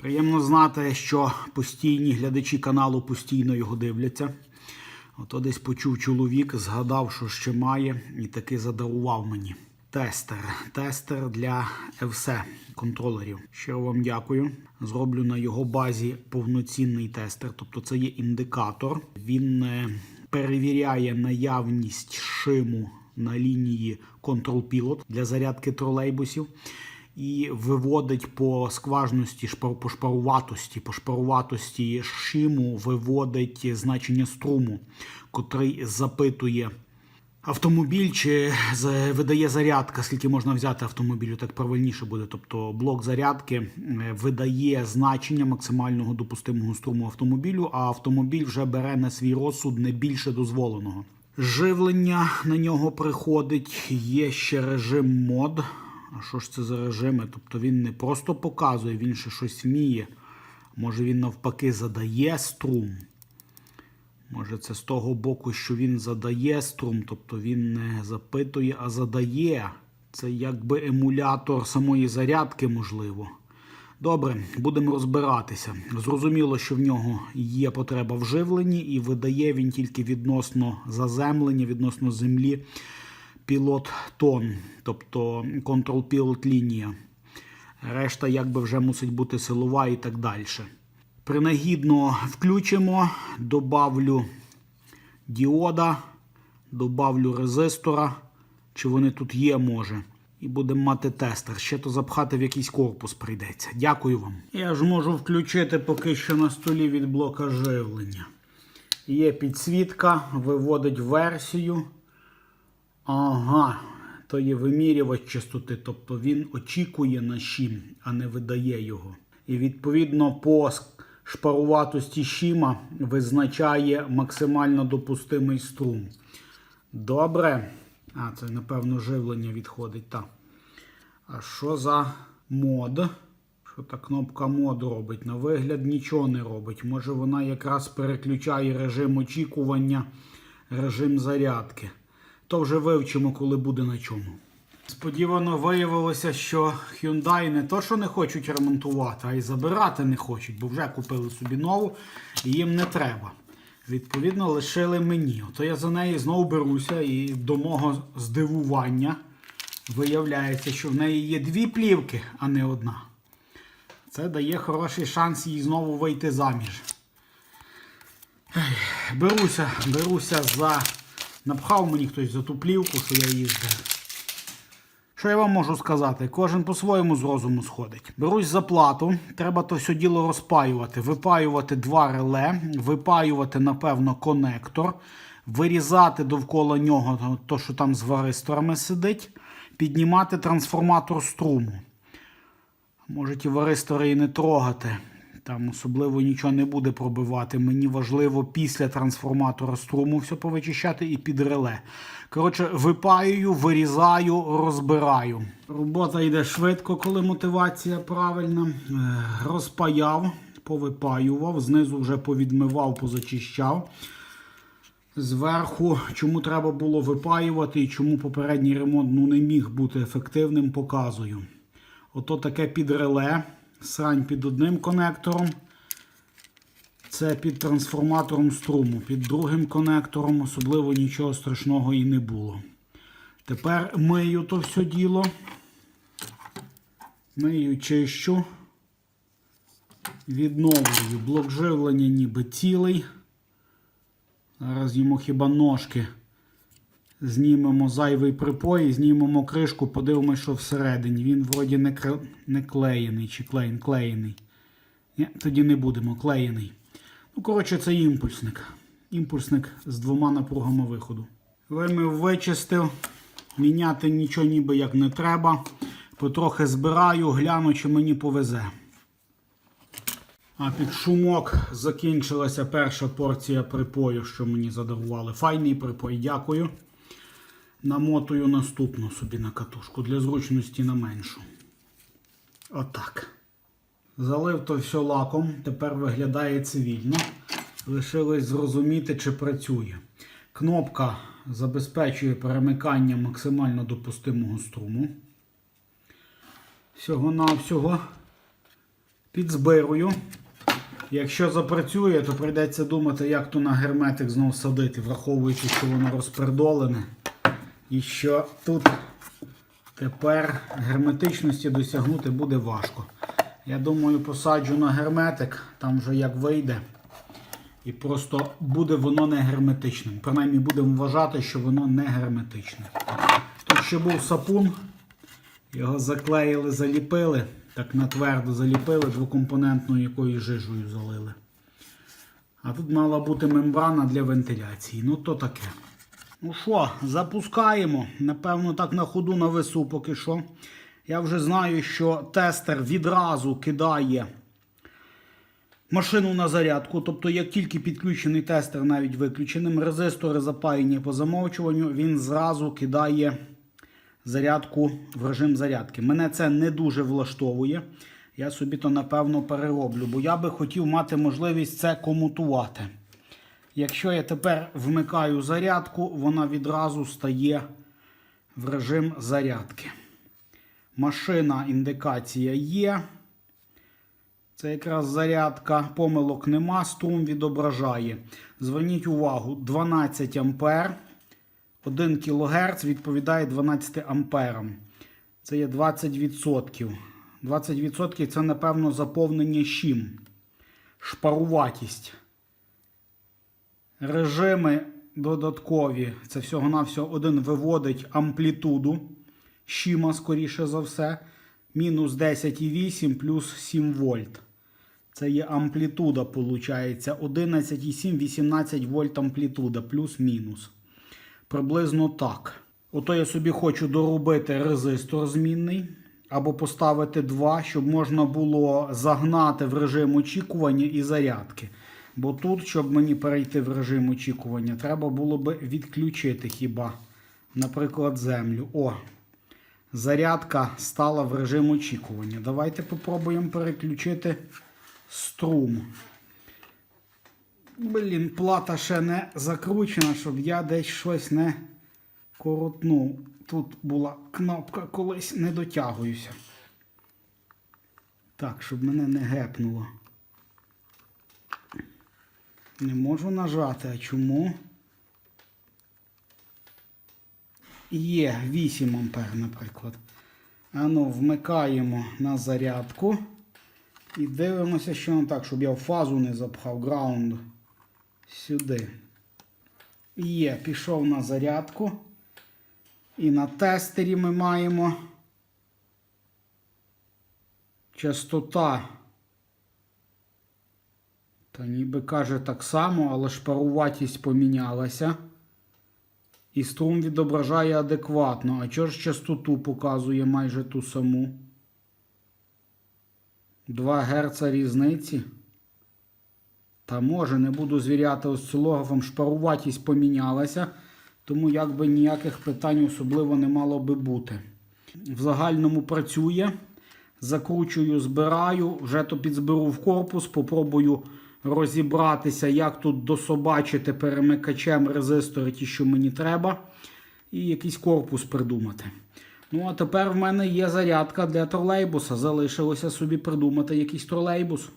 Приємно знати, що постійні глядачі каналу постійно його дивляться. Ото десь почув чоловік, згадав, що ще має, і таки задарував мені. Тестер. Тестер для ЕВСЕ контролерів. Щиро вам дякую. Зроблю на його базі повноцінний тестер. Тобто це є індикатор. Він е, перевіряє наявність шиму на лінії Control Pilot для зарядки тролейбусів і виводить по скважності, по шпаруватості, по шпаруватості шиму виводить значення струму, котрий запитує автомобіль чи видає зарядка, скільки можна взяти автомобілю, так правильніше буде. Тобто блок зарядки е, видає значення максимального допустимого струму автомобілю, а автомобіль вже бере на свій розсуд не більше дозволеного. Живлення на нього приходить, є ще режим мод. А що ж це за режими? Тобто він не просто показує, він ще щось вміє. Може він навпаки задає струм. Може, це з того боку, що він задає струм, тобто він не запитує, а задає. Це якби емулятор самої зарядки, можливо. Добре, будемо розбиратися. Зрозуміло, що в нього є потреба в живленні, і видає він тільки відносно заземлення, відносно землі пілот тон, тобто контрол пілот лінія. Решта якби вже мусить бути силова і так далі. Принагідно включимо, добавлю діода, добавлю резистора, чи вони тут є, може. І будемо мати тестер. Ще то запхати в якийсь корпус прийдеться. Дякую вам. Я ж можу включити поки що на столі від блока живлення. Є підсвітка, виводить версію. Ага, то є вимірювач частоти, тобто він очікує на шім, а не видає його. І відповідно по шпаруватості шіма визначає максимально допустимий струм. Добре. А, це, напевно, живлення відходить. Так. А що за мод? Що та кнопка мод робить? На вигляд нічого не робить. Може вона якраз переключає режим очікування, режим зарядки. То вже вивчимо, коли буде на чому. Сподівано виявилося, що Hyundai не то, що не хочуть ремонтувати, а й забирати не хочуть, бо вже купили собі нову і їм не треба. Відповідно, лишили мені. Ото я за неї знову беруся, і до мого здивування виявляється, що в неї є дві плівки, а не одна. Це дає хороший шанс їй знову вийти заміж. Беруся, беруся за. Напхав мені хтось за ту плівку, що я їздив. Що я вам можу сказати? Кожен по-своєму з розуму сходить. Берусь за плату, треба то все діло розпаювати. Випаювати два реле, випаювати, напевно, конектор, вирізати довкола нього то, що там з варисторами сидить, піднімати трансформатор струму. Можуть і варистори і не трогати. Там особливо нічого не буде пробивати. Мені важливо після трансформатора струму все повичищати і під реле. Коротше, випаюю, вирізаю, розбираю. Робота йде швидко, коли мотивація правильна. Е, Розпаяв, повипаював, знизу вже повідмивав, позачищав. Зверху, чому треба було випаювати і чому попередній ремонт ну, не міг бути ефективним, показую. Ото таке під реле, срань під одним конектором. Це під трансформатором струму. Під другим конектором особливо нічого страшного і не було. Тепер мию то все діло. Мию чищу. Відновлюю. Блок живлення ніби цілий. Зараз йому хіба ножки. Знімемо зайвий припой, знімемо кришку, подивимося, що всередині. Він вроді не, кр... не клеєний чи клеєн, клеєний. Ні, тоді не будемо, клеєний. Ну, коротше, це імпульсник. Імпульсник з двома напругами виходу. Вимив, вичистив. Міняти нічого ніби як не треба. Потрохи збираю, гляну, чи мені повезе. А під шумок закінчилася перша порція припою, що мені задарували. Файний припой, дякую. Намотую наступну собі на катушку для зручності на меншу. Отак. Залив то все лаком, тепер виглядає цивільно. Лишилось зрозуміти, чи працює. Кнопка забезпечує перемикання максимально допустимого струму. Всього-навсього Підзбирую. Якщо запрацює, то прийдеться думати, як то на герметик знову садити, враховуючи, що воно розпердолене. І що тут тепер герметичності досягнути буде важко. Я думаю, посаджу на герметик, там вже як вийде. І просто буде воно не герметичним. Принаймні будемо вважати, що воно не герметичне. Тут ще був сапун, його заклеїли, заліпили, так натвердо заліпили, двокомпонентною якоюсь жижею залили. А тут мала бути мембрана для вентиляції. Ну то таке. Ну що, запускаємо. Напевно, так на ходу на весу поки що. Я вже знаю, що тестер відразу кидає машину на зарядку. Тобто, як тільки підключений тестер, навіть виключеним, резистори запаяні по замовчуванню, він зразу кидає зарядку в режим зарядки. Мене це не дуже влаштовує. Я собі то напевно перероблю, бо я би хотів мати можливість це комутувати. Якщо я тепер вмикаю зарядку, вона відразу стає в режим зарядки. Машина індикація є. Це якраз зарядка, помилок нема, струм відображає. Зверніть увагу, 12 ампер, 1 кГц відповідає 12 амперам. Це є 20%. 20% це, напевно, заповнення щим. Шпаруватість. Режими додаткові. Це всього-навсього один виводить амплітуду. Щима, скоріше за все. Мінус 10,8 плюс 7 вольт. Це є амплітуда, виходить. 11,7, 18 вольт амплітуда, плюс-мінус. Приблизно так. Ото я собі хочу доробити резистор змінний. Або поставити два, щоб можна було загнати в режим очікування і зарядки. Бо тут, щоб мені перейти в режим очікування, треба було би відключити хіба, наприклад, землю. О, зарядка стала в режим очікування. Давайте попробуємо переключити струм. Блін, плата ще не закручена, щоб я десь щось не коротнув. Тут була кнопка, колись не дотягуюся. Так, щоб мене не гепнуло. Не можу нажати, а чому? Є 8 ампер, наприклад. Ану, вмикаємо на зарядку. І дивимося, що не так, щоб я в фазу не запхав граунд сюди. Є, пішов на зарядку. І на тестері ми маємо частота. Та ніби каже так само, але шпаруватість помінялася. І струм відображає адекватно. А чого ж частоту показує майже ту саму? 2 Гц різниці. Та може, не буду звіряти осцилографом, шпаруватість помінялася. Тому якби ніяких питань особливо не мало би бути. В загальному працює. Закручую, збираю, вже то підзберу в корпус, попробую розібратися, як тут дособачити перемикачем резистори, ті, що мені треба, і якийсь корпус придумати. Ну, а тепер в мене є зарядка для тролейбуса. Залишилося собі придумати якийсь тролейбус.